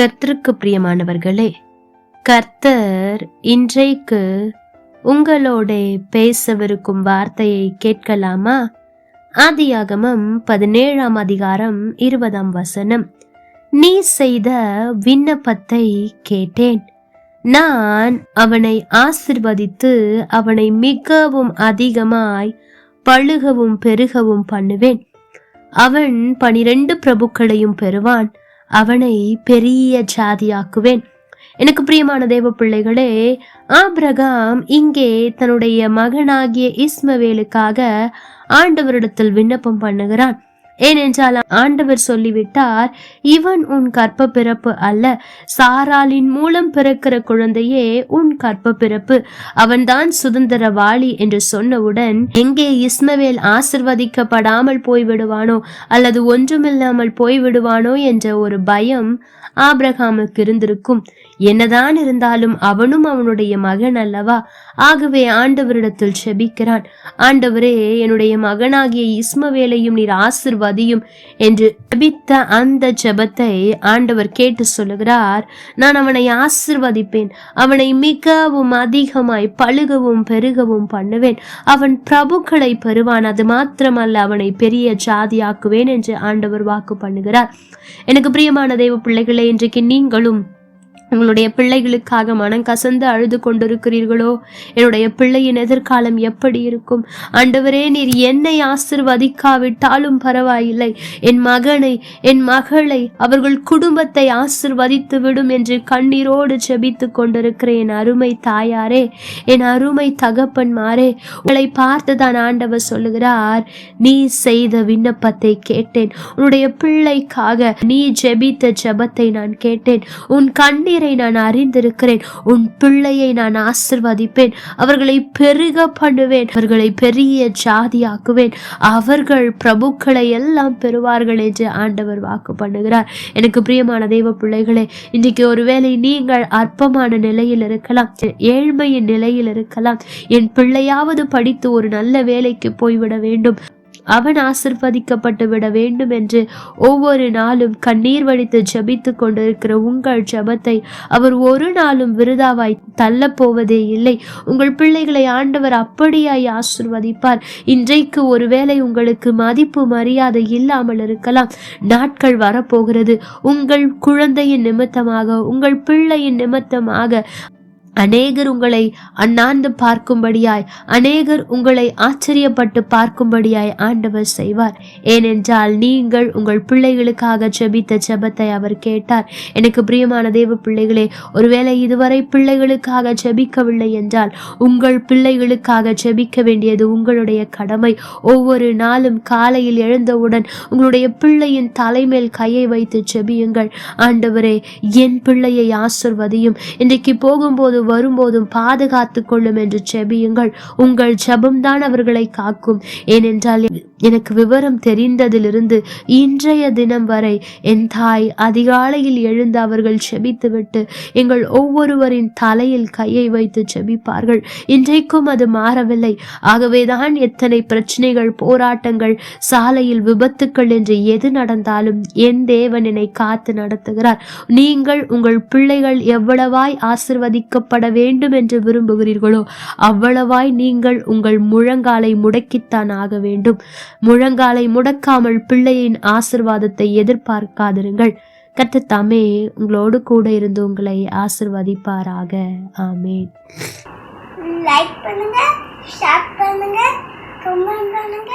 கர்த்தருக்கு பிரியமானவர்களே கர்த்தர் இன்றைக்கு உங்களோட பேசவிருக்கும் வார்த்தையை கேட்கலாமா? ஆதியாகமம் பதினேழாம் அதிகாரம் இருபதாம் வசனம். நீ செய்த விண்ணப்பத்தை கேட்டேன். நான் அவனை ஆசிர்வதித்து அவனை மிகவும் அதிகமாய் பழுகவும் பெருகவும் பண்ணுவேன். அவன் பனிரெண்டு பிரபுக்களையும் பெறுவான். அவனை பெரிய ஜாதியாக்குவேன். எனக்கு பிரியமான தேவ பிள்ளைகளே ஆபிரகாம் இங்கே தன்னுடைய மகனாகிய இஸ்மவேலுக்காக ஆண்டவரிடத்தில் விண்ணப்பம் பண்ணுகிறான். ஏனென்றால் ஆண்டவர் சொல்லிவிட்டார் இவன் உன் கற்ப பிறப்பு அல்ல. சாராளின் மூலம் பிறக்கிற குழந்தையே உன் கற்ப பிறப்பு அவன்தான் சுதந்திரவாளி என்று சொன்னவுடன் எங்கே இஸ்மவேல் ஆசிர்வதிக்கப்படாமல் போய்விடுவானோ அல்லது ஒன்றுமில்லாமல் போய்விடுவானோ என்ற ஒரு பயம் ஆப்ரஹாமுக்கு இருந்திருக்கும். என்னதான் இருந்தாலும் அவனும் அவனுடைய மகன் அல்லவா? ஆகவே ஆண்டவரிடத்தில் செபிக்கிறான். ஆண்டவரே என்னுடைய மகனாகிய இஸ்மவேலையும் நீர் பதியும் என்று ஜபித்த அந்த ஜபத்தை ஆண்டவர் கேட்டு சொல்லுகிறார். நான் அவனை ஆசிர்வதிப்பேன். அவனை மிகவும் அதிகமாய் பழுகவும் பெருகவும் பண்ணுவேன். அவன் பிரபுக்களை பெறுவான். அது மாத்திரமல்ல அவனை பெரிய ஜாதியாக்குவேன் என்று ஆண்டவர் வாக்கு பண்ணுகிறார். எனக்கு பிரியமான தெய்வ பிள்ளைகளை இன்றைக்கு நீங்களும் உங்களுடைய பிள்ளைகளுக்காக மனம் கசந்து அழுது கொண்டிருக்கிறீர்களோ? என்னுடைய பிள்ளையின் எதிர்காலம் எப்படி இருக்கும்? ஆண்டவரே நீர் என்னை ஆசிர்வதிக்காவிட்டாலும் பரவாயில்லை. என் மகனை என் மகளை அவர்கள் குடும்பத்தை ஆசிர்வதித்து விடும் என்று கண்ணீரோடு ஜெபித்து கொண்டிருக்கிற என் அருமை தாயாரே என் அருமை தகப்பன்மாரே உங்களை பார்த்துதான் ஆண்டவர் சொல்லுகிறார். நீ செய்த விண்ணப்பத்தை கேட்டேன். உன்னுடைய பிள்ளைக்காக நீ ஜெபித்த ஜெபத்தை நான் கேட்டேன். உன் கண்ணீர் நான் அறிந்திருக்கிறேன். உன் பிள்ளையை நான் ஆசிர்வதிப்பேன். அவர்களை பெருக பண்ணுவேன். அவர்களை பெரிய ஜாதியாக்குவேன். அவர்கள் பிரபுக்களை எல்லாம் பெறுவார்கள் என்று ஆண்டவர் வாக்கு பண்ணுகிறார். எனக்கு பிரியமான தெய்வ பிள்ளைகளே இன்றைக்கு ஒருவேளை நீங்கள் அற்பமான நிலையில் இருக்கலாம். ஏழ்மையின் நிலையில் இருக்கலாம். என் பிள்ளையாவது படித்து ஒரு நல்ல வேலைக்கு போய்விட வேண்டும். அவன் ஆசிர்வதிக்கப்பட்டு விட வேண்டும் என்று ஒவ்வொரு நாளும் கண்ணீர் வடித்து ஜபித்து கொண்டிருக்கிற உங்கள் ஜெபத்தை அவர் ஒரு நாளும் விருதாவாய் தள்ளப் போவதே இல்லை. உங்கள் பிள்ளைகளை ஆண்டவர் அப்படியாய் ஆசிர்வதிப்பார். இன்றைக்கு ஒருவேளை உங்களுக்கு மதிப்பு மரியாதை இல்லாமல் இருக்கலாம். நாட்கள் வரப்போகிறது. உங்கள் குழந்தையின் நிமித்தமாக உங்கள் பிள்ளையின் நிமித்தமாக அநேகர் உங்களை அண்ணாந்து பார்க்கும்படியாய் அநேகர் உங்களை ஆச்சரியப்பட்டு பார்க்கும்படியாய் ஆண்டவர் செய்வார். ஏனென்றால் நீங்கள் உங்கள் பிள்ளைகளுக்காக ஜெபித்த ஜெபத்தை அவர் கேட்டார். எனக்கு பிரியமான தேவ பிள்ளைகளே ஒருவேளை இதுவரை பிள்ளைகளுக்காக ஜெபிக்கவில்லை என்றால் உங்கள் பிள்ளைகளுக்காக ஜெபிக்க வேண்டியது உங்களுடைய கடமை. ஒவ்வொரு நாளும் காலையில் எழுந்தவுடன் உங்களுடைய பிள்ளையின் தலைமேல் கையை வைத்து ஜெபியுங்கள். ஆண்டவரே என் பிள்ளையை ஆசிர்வதியும். இன்றைக்கு போகும்போது வரும்போதும் பாதுகாத்து கொள்ளும் என்று செபியுங்கள். உங்கள் ஜெபம்தான் அவர்களை காக்கும். ஏனென்றால் எனக்கு விவரம் தெரிந்ததிலிருந்து இன்றைய தினம் வரை என் தாய் அதிகாலையில் எழுந்து அவர்கள் செபித்துவிட்டு எங்கள் ஒவ்வொருவரின் தலையில் கையை வைத்து செபிப்பார்கள். இன்றைக்கும் அது மாறவில்லை. ஆகவேதான் எத்தனை பிரச்சனைகள் போராட்டங்கள் சாலையில் விபத்துக்கள் என்று எது நடந்தாலும் என் தேவன் என்னை காத்து நடத்துகிறார். நீங்கள் உங்கள் பிள்ளைகள் எவ்வளவாய் உருவாக்கப்பட வேண்டும் என்று விரும்புகிறீர்களோ அவ்வளவாய் நீங்கள் உங்கள் முழங்காலை முடக்கித்தான் ஆக வேண்டும். முழங்காலை முடக்காமல் பிள்ளையின் ஆசிர்வாதத்தை எதிர்பார்க்காதிருங்கள். கற்று தாமே உங்களோடு கூட இருந்து உங்களை ஆசிர்வதிப்பாராக. ஆமேன். லைக் பண்ணுங்க ஷேர் பண்ணுங்க கமெண்ட் பண்ணுங்க.